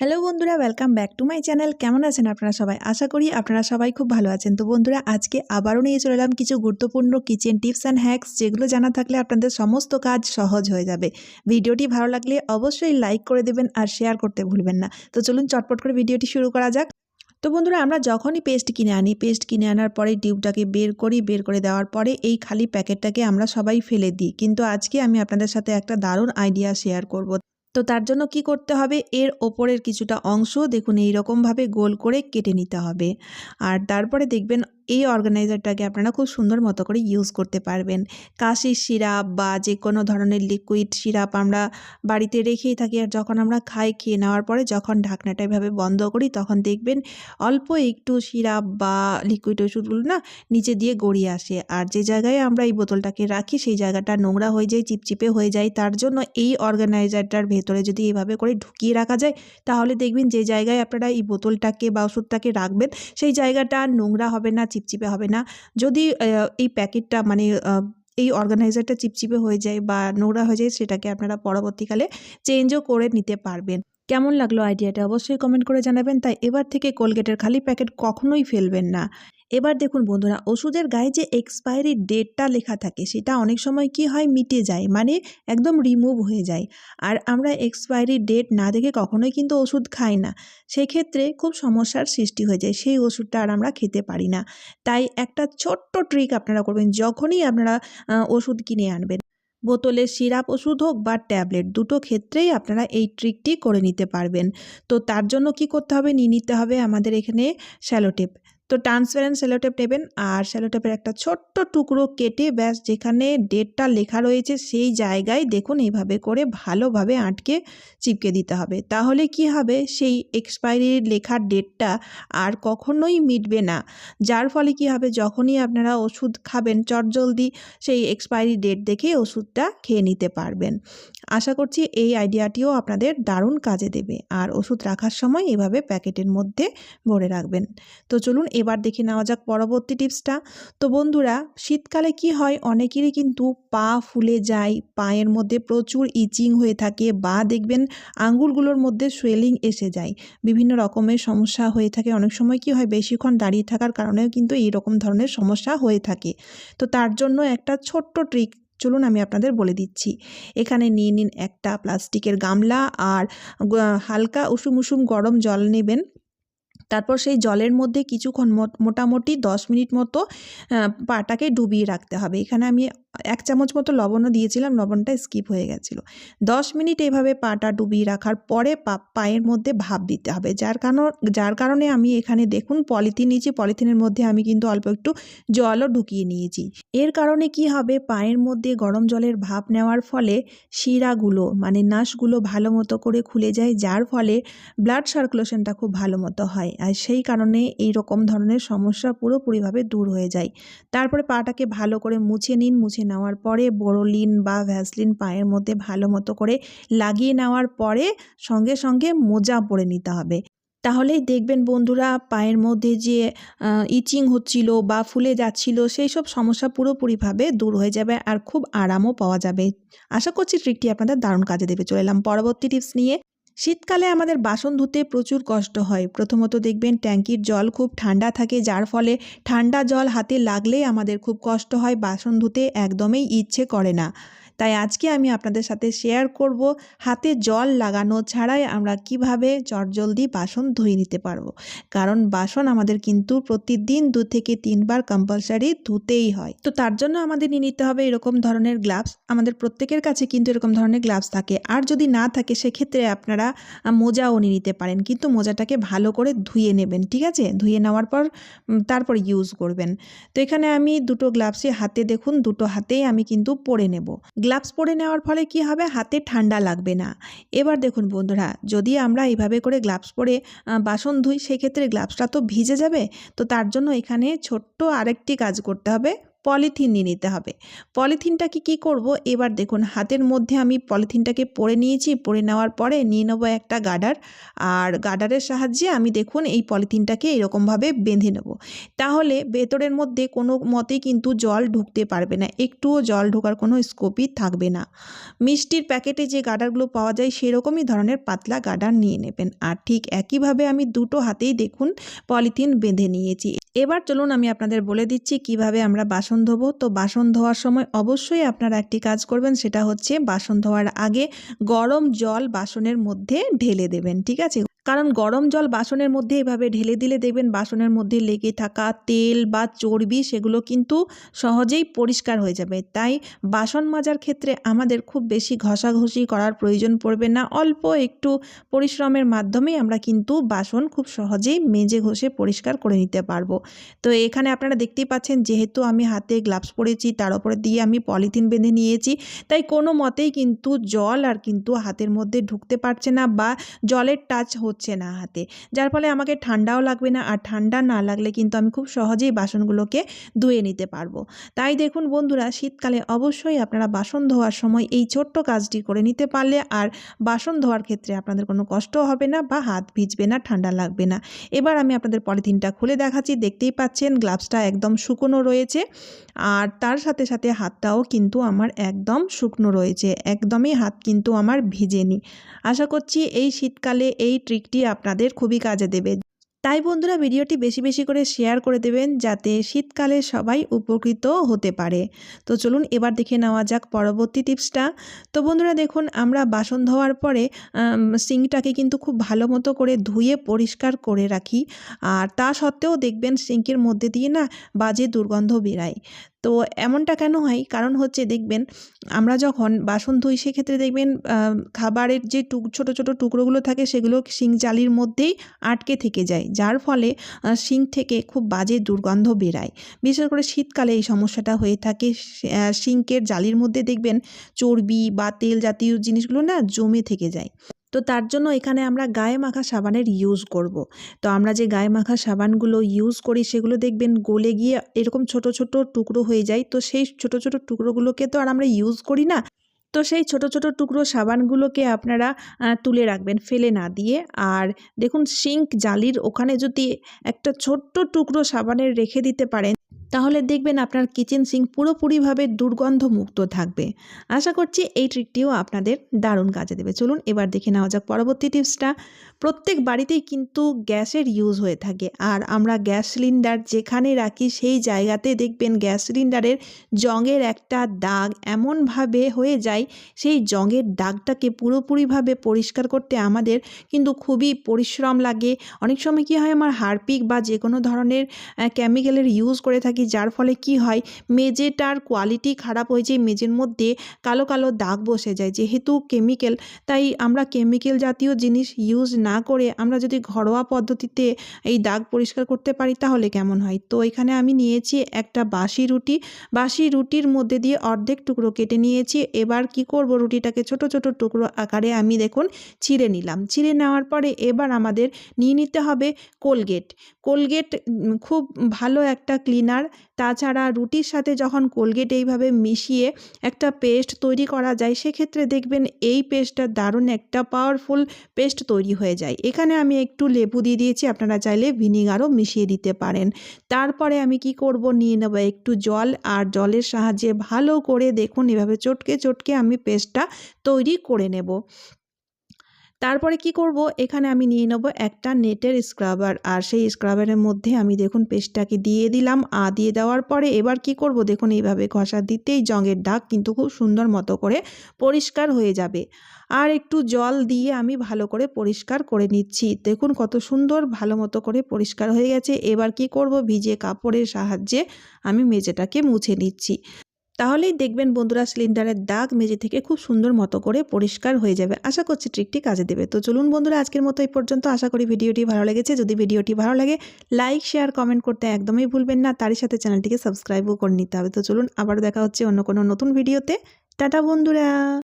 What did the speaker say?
Hello বন্ধুরা welcome back to my channel কেমন আছেন আপনারা সবাই? আশা করি আপনারা সবাই খুব ভালো আছেন। তো বন্ধুরা, আজকে আবারও নিয়ে চলে এলাম কিছু গুরুত্বপূর্ণ কিচেন টিপস অ্যান্ড হ্যাক্স যেগুলো জানা থাকলে আপনাদের সমস্ত কাজ সহজ হয়ে যাবে। ভিডিওটি ভালো লাগলে অবশ্যই লাইক করে দেবেন আর শেয়ার করতে ভুলবেন না। তো চলুন চটপট করে ভিডিওটি শুরু করা যাক। তো বন্ধুরা, আমরা যখনই পেস্ট কিনে আনি পেস্ট কিনে আনার পরে টিউবটাকে বের করি, বের করে দেওয়ার পরে এই খালি প্যাকেটটাকে আমরা সবাই ফেলে দিই। কিন্তু আজকে আমি আপনাদের সাথে একটা দারুণ আইডিয়া শেয়ার করব। তো তার জন্য কি করতে হবে? এর ওপরের কিছুটা অংশ দেখুন এই রকমভাবে গোল করে কেটে নিতে হবে। আর তারপরে দেখবেন এই অর্গানাইজারটাকে আপনারা খুব সুন্দর মতো করে ইউজ করতে পারবেন। কাশির সিরাপ বা যে কোনো ধরনের লিকুইড সিরাপ আমরা বাড়িতে রেখেই থাকি আর যখন আমরা খাই, খেয়ে নেওয়ার পরে যখন ঢাকনাটা এভাবে বন্ধ করি, তখন দেখবেন অল্প একটু সিরাপ বা লিকুইড ওষুধগুলো না নিচে দিয়ে গড়িয়ে আসে। আর যে জায়গায় আমরা এই বোতলটাকে রাখি, সেই জায়গাটা নোংরা হয়ে যায়, চিপচিপে হয়ে যায়। তার জন্য এই অর্গানাইজারটার ভেতরে যদি এভাবে করে ঢুকিয়ে রাখা যায়, তাহলে দেখবেন যে জায়গায় আপনারা এই বোতলটাকে বা ওষুধটাকে রাখবেন, সেই জায়গাটা নোংরা হবে না চিপচিপে হবে না। যদি এই প্যাকেটটা মানে এই অর্গানাইজারটা চিপচিপে হয়ে যায় বা নোংরা হয়ে যায়, সেটাকে আপনারা পরবর্তীকালে চেঞ্জও করে নিতে পারবেন। কেমন লাগল আইডিয়াটা অবশ্যই কমেন্ট করে জানাবেন। তাই এবার থেকে কোলগেটের খালি প্যাকেট কখনোই ফেলবেন না। এবার দেখুন বন্ধুরা, ওষুধের গায়ে যে এক্সপায়ারি ডেটটা লেখা থাকে, সেটা অনেক সময় কি হয়? মিটে যায় মানে একদম রিমুভ হয়ে যায়। আর আমরা এক্সপায়ারি ডেট না দেখে কখনোই কিন্তু ওষুধ খাই না। সেক্ষেত্রে খুব সমস্যার সৃষ্টি হয়ে যায়, সেই ওষুধটা আর আমরা খেতে পারি না। তাই একটা ছোট্ট ট্রিক আপনারা করবেন, যখনই আপনারা ওষুধ কিনে আনবেন। বোতলের সিরাপ ওষুধ হোক বা ট্যাবলেট, দুটো ক্ষেত্রেই আপনারা এই ট্রিকটি করে নিতে পারবেন। তো তার জন্য কি করতে হবে? নিয়ে নিতে হবে আমাদের এখানে স্যালোটেপ। তো ট্রান্সপারেন্ট সেলোটেপ নেবেন আর সেলোটেপের একটা ছোট্ট টুকরো কেটে ব্যাস যেখানে ডেটটা লেখা রয়েছে সেই জায়গায় দেখুন এইভাবে করে ভালোভাবে আটকে চিপকে দিতে হবে। তাহলে কি হবে? সেই এক্সপায়ারি লেখার ডেটটা আর কখনোই মিটবে না। যার ফলে কি হবে? যখনই আপনারা ওষুধ খাবেন চটজলদি সেই এক্সপায়ারি ডেট দেখে ওষুধটা খেয়ে নিতে পারবেন। আশা করছি এই আইডিয়াটিও আপনাদের দারুণ কাজে দেবে। আর ওষুধ রাখার সময় এভাবে প্যাকেটের মধ্যে ভরে রাখবেন। তো চলুন এবার দেখে নেওয়া যাক পরবর্তী টিপসটা। তো বন্ধুরা, শীতকালে কি হয়? অনেকেরই কিন্তু পা ফুলে যায়, পায়ের মধ্যে প্রচুর ইচিং হয়ে থাকে বা দেখবেন আঙ্গুলগুলোর মধ্যে সোয়েলিং এসে যায়। বিভিন্ন রকমের সমস্যা হয়ে থাকে। অনেক সময় কি হয়? বেশিক্ষণ দাঁড়িয়ে থাকার কারণেও কিন্তু এই রকম ধরনের সমস্যা হয়ে থাকে। তো তার জন্য একটা ছোট্ট ট্রিক চলুন আমি আপনাদের বলে দিচ্ছি। এখানে নিয়ে নিন একটা প্লাস্টিকের গামলা আর হালকা উষুম উষুম গরম জল নেবেন। তারপর সেই জলের মধ্যে কিছুক্ষণ মোটামুটি দশ মিনিট মতো পাটাকে ডুবিয়ে রাখতে হবে। এখানে আমি এক চামচ মতো লবণও দিয়েছিলাম, লবণটা স্কিপ হয়ে গেছিল। দশ মিনিট এইভাবে পাটা ডুবিয়ে রাখার পরে পায়ের মধ্যে ভাপ দিতে হবে। যার কারণ, যার কারণে আমি এখানে দেখুন, পলিথিন নিয়েছি পলিথিনের মধ্যে আমি কিন্তু অল্প একটু জলও ঢুকিয়ে নিয়েছি। এর কারণে কি হবে, পায়ের মধ্যে গরম জলের ভাপ নেওয়ার ফলে শিরাগুলো মানে নাশগুলো ভালো মতো করে খুলে যায়, যার ফলে ব্লাড সার্কুলেশনটা খুব ভালো মতো হয়। আর সেই কারণে এই রকম ধরনের সমস্যা পুরোপুরিভাবে দূর হয়ে যায়। তারপরে পাটাকে ভালো করে মুছে নিন, মুছে নেওয়ার পরে বোরোলিন বা ভ্যাসলিন পায়ের মধ্যে ভালো মতো করে লাগিয়ে নেওয়ার পরে সঙ্গে সঙ্গে মোজা পরে নিতে হবে। তাহলেই দেখবেন বন্ধুরা পায়ের মধ্যে যে ইচিং হচ্ছিল বা ফুলে যাচ্ছিল সেই সব সমস্যা পুরোপুরিভাবে দূর হয়ে যাবে আর খুব আরামও পাওয়া যাবে। আশা করছি ট্রিকটি আপনাদের দারুণ কাজে দেবে। চলে এলাম পরবর্তী টিপস নিয়ে। শীতকালে আমাদের বাসন ধুতে প্রচুর কষ্ট হয়। প্রথমত দেখবেন ট্যাঙ্কির জল খুব ঠান্ডা থাকে, যার ফলে ঠান্ডা জল হাতে লাগলেই আমাদের খুব কষ্ট হয় বাসন ধুতে, একদমই ইচ্ছে করে না। তাই আজকে আমি আপনাদের সাথে শেয়ার করব হাতে জল লাগানো ছাড়াই আমরা কীভাবে চটজলদি বাসন ধুয়ে নিতে পারব। কারণ বাসন আমাদের কিন্তু প্রতিদিন দু থেকে তিনবার কম্পালসারি ধুতেই হয়। তো তার জন্য আমাদের নিয়ে নিতে হবে এরকম ধরনের গ্লাভস আমাদের প্রত্যেকের কাছে কিন্তু এরকম ধরনের গ্লাভস থাকে। আর যদি না থাকে, সেক্ষেত্রে আপনারা মোজাও নিয়ে নিতে পারেন। কিন্তু মোজাটাকে ভালো করে ধুয়ে নেবেন, ঠিক আছে? ধুয়ে নেওয়ার পর তারপর ইউজ করবেন। তো এখানে আমি দুটো গ্লাভসে হাতে, দেখুন, দুটো হাতেই আমি কিন্তু পরে নেব। গ্লাভস পরে নেওয়ার ফলে কি হবে? হাতে ঠান্ডা লাগবে না। এবার দেখুন বন্ধুরা, যদি আমরা এইভাবে করে গ্লাভস পরে বাসন ধুই, সেক্ষেত্রে গ্লাভসটা তো ভিজে যাবে। তো তার জন্য এখানে ছোট্ট আরেকটি কাজ করতে হবে। পলিথিন নিয়ে নিতে হবে। পলিথিনটাকে কি করব? এবার দেখুন, হাতের মধ্যে আমি পলিথিনটাকে পরে নিয়েছি। পরে নেওয়ার পরে নিয়ে নেব একটা গার্ডার আর গাডারের সাহায্যে আমি দেখুন, এই পলিথিনটাকে এরকমভাবে বেঁধে নেব। তাহলে ভেতরের মধ্যে কোনো মতেই কিন্তু জল ঢুকতে পারবে না। একটুও জল ঢোকার কোনো স্কোপই থাকবে না। মিষ্টির প্যাকেটে যে গাডারগুলো পাওয়া যায়, সেরকমই ধরনের পাতলা গাডার নিয়ে নেবেন। আর ঠিক একইভাবে আমি দুটো হাতেই দেখুন, পলিথিন বেঁধে নিয়েছি। এবার চলুন, আমি আপনাদের বলে দিচ্ছি কীভাবে আমরা বাসন ধোবো। তো বাসন ধোয়ার সময় অবশ্যই আপনারা একটি কাজ করবেন, সেটা হচ্ছে বাসন ধোয়ার আগে গরম জল বাসনের মধ্যে ঢেলে দেবেন, ঠিক আছে? কারণ গরম জল বাসনের মধ্যে এভাবে ঢেলে দিলে দেখবেন বাসনের মধ্যে লেগে থাকা তেল বা চর্বি সেগুলো কিন্তু সহজেই পরিষ্কার হয়ে যাবে। তাই বাসন মাজার ক্ষেত্রে আমাদের খুব বেশি ঘষাঘষি করার প্রয়োজন পড়বে না। অল্প একটু পরিশ্রমের মাধ্যমেই আমরা কিন্তু বাসন খুব সহজেই মেজে ঘষে পরিষ্কার করে নিতে পারব। তো এখানে আপনারা দেখতেই পাচ্ছেন যেহেতু আমি হাতে গ্লাভস পরেছি, তার উপরে দিয়ে আমি পলিথিন বেঁধে নিয়েছি, তাই কোনো মতেই কিন্তু জল আর কিন্তু হাতের মধ্যে ঢুকতে পারছে না বা জলের টাচ হচ্ছে না হাতে। যার ফলে আমাকে ঠান্ডাও লাগবে না আর ঠান্ডা না লাগলে কিন্তু আমি খুব সহজেই বাসনগুলোকে ধুয়ে নিতে পারব। তাই দেখুন বন্ধুরা, শীতকালে অবশ্যই আপনারা বাসন ধোয়ার সময় এই ছোট্ট কাজটি করে নিতে পারলে আর বাসন ধোয়ার ক্ষেত্রে আপনাদের কোনো কষ্ট হবে না বা হাত ভিজবে না, ঠান্ডা লাগবে না। এবার আমি আপনাদের পলিথিনটা খুলে দেখাচ্ছি। দেখতেই পাচ্ছেন গ্লাভসটা একদম শুকনো রয়েছে আর তার সাথে সাথে হাতটাও কিন্তু আমার একদম শুকনো রয়েছে। একদমই হাত কিন্তু আমার ভিজেনি। আশা করছি এই শীতকালে এই ট্রিকটি আপনাদের খুবই কাজে দেবে। তাই বন্ধুরা ভিডিওটি বেশি বেশি করে শেয়ার করে দেবেন যাতে শীতকালে সবাই উপকৃত হতে পারে। তো চলুন এবার দেখে নেওয়া যাক পরবর্তী টিপসটা। তো বন্ধুরা দেখুন, আমরা বাসন ধোয়ার পরে সিঙ্কটাকে কিন্তু খুব ভালো মতো করে ধুয়ে পরিষ্কার করে রাখি। আর তা সত্ত্বেও দেখবেন সিঙ্কের মধ্যে দিয়ে না বাজে দুর্গন্ধ বেরায়। তো এমনটা কেন হয়? কারণ হচ্ছে দেখবেন, আমরা যখন বাসন ধুই সেক্ষেত্রে দেখবেন খাবারের যে টুক, ছোটো ছোটো টুকরোগুলো থাকে সেগুলো শিং জালির মধ্যেই আটকে থেকে যায়। যার ফলে সিং থেকে খুব বাজে দুর্গন্ধ বেরায়। বিশেষ করে শীতকালে এই সমস্যাটা হয়ে থাকে। সিঙ্কের জালির মধ্যে দেখবেন, চর্বি বা তেল জাতীয় জিনিসগুলো না জমে থেকে যায়। তো তার জন্য এখানে আমরা গায়ে মাখা সাবানের ইউজ করব। তো আমরা যে গায়ে মাখা সাবানগুলো ইউজ করি, সেগুলো দেখবেন গলে গিয়ে এরকম ছোট ছোট টুকরো হয়ে যায়। তো সেই ছোট ছোট টুকরোগুলোকে তো আর আমরা ইউজ করি না। তো সেই ছোট ছোট টুকরো সাবানগুলোকে আপনারা তুলে রাখবেন ফেলে না দিয়ে। আর দেখুন, সিঙ্ক জালির ওখানে যদি একটা ছোট্ট টুকরো সাবানের রেখে দিতে পারেন তাহলে দেখবেন আপনার কিচেন সিঙ্ক পুরোপুরিভাবে দুর্গন্ধমুক্ত থাকবে। আশা করছি এই ট্রিকটিও আপনাদের দারুণ কাজে দেবে। চলুন এবার দেখে নেওয়া যাক পরবর্তী টিপসটা। প্রত্যেক বাড়িতেই কিন্তু গ্যাসের ইউজ হয়ে থাকে আর আমরা গ্যাস সিলিন্ডার যেখানে রাখি সেই জায়গাতে দেখবেন গ্যাস সিলিন্ডারের জঙের একটা দাগ এমনভাবে হয়ে যায়, সেই জঙের দাগটাকে পুরোপুরিভাবে পরিষ্কার করতে আমাদের কিন্তু খুবই পরিশ্রম লাগে। অনেক সময় কী হয়, আমার হারপিক বা যে কোনো ধরনের কেমিক্যালের ইউজ করে থাকি যার ফলে কি হয় মেজেটার কোয়ালিটি খারাপ হয়ে যায় মেজের মধ্যে কালো কালো দাগ বসে যায়। যেহেতু কেমিক্যাল তাই আমরা কেমিক্যাল জাতীয় জিনিস ইউজ না করে আমরা যদি ঘরোয়া পদ্ধতিতে এই দাগ পরিষ্কার করতে পারি, তাহলে কেমন হয়? তো এখানে আমি নিয়েছি একটা বাসি রুটি। বাসি রুটির মধ্যে দিয়ে অর্ধেক টুকরো কেটে নিয়েছি। এবার কি করব? রুটিটাকে ছোট ছোট টুকরো আকারে আমি দেখুন ছিঁড়ে নিলাম। ছিঁড়ে নেওয়ার পরে এবার আমাদের নিয়ে নিতে হবে কোলগেট কোলগেট খুব ভালো একটা ক্লিনার তাছাড়া রুটির সাথে যখন কোলগেট এইভাবে মিশিয়ে একটা পেস্ট তৈরি করা যায়, সেক্ষেত্রে দেখবেন এই পেস্টটা দারুণ একটা পাওয়ারফুল পেস্ট তৈরি হয়ে যায়। এখানে আমি একটু লেবু দিয়ে দিয়েছি, আপনারা চাইলে ভিনিগারও মিশিয়ে দিতে পারেন। তারপরে আমি কি করব, নিয়ে নেব একটু জল, আর জলের সাহায্যে ভালো করে দেখুন, এভাবে চটকে চটকে আমি পেস্টটা তৈরি করে নেব। তারপরে কি করব? এখানে আমি নিয়ে নেব একটা নেটের স্ক্রাবার আর সেই স্ক্রাবারের মধ্যে আমি দেখুন পেস্টটাকে দিয়ে দিলাম, আ দিয়ে দেওয়ার পরে এবার কি করব? দেখুন এইভাবে ঘষা দিতেই জঙের দাগ কিন্তু খুব সুন্দর মতো করে পরিষ্কার হয়ে যাবে। আর একটু জল দিয়ে আমি ভালো করে পরিষ্কার করে নিচ্ছি। দেখুন কত সুন্দর ভালো মতো করে পরিষ্কার হয়ে গেছে। এবার কি করব? ভিজে কাপড়ের সাহায্যে আমি মেঝেটাকে মুছে নিচ্ছি। তাহলেই দেখবেন বন্ধুরা সিলিন্ডারের দাগ মেঝে থেকে খুব সুন্দর মতো করে পরিষ্কার হয়ে যাবে। আশা করছি ট্রিকটি কাজে দেবে। তো চলুন বন্ধুরা, আজকের মতো এই পর্যন্ত। আশা করি ভিডিওটি ভালো লেগেছে। যদি ভিডিওটি ভালো লাগে লাইক শেয়ার কমেন্ট করতে একদমই ভুলবেন না। তারই সাথে চ্যানেলটিকে সাবস্ক্রাইবও করে নিতে হবে। তো চলুন আবার দেখা হচ্ছে অন্য কোনো নতুন ভিডিওতে। টাটা বন্ধুরা!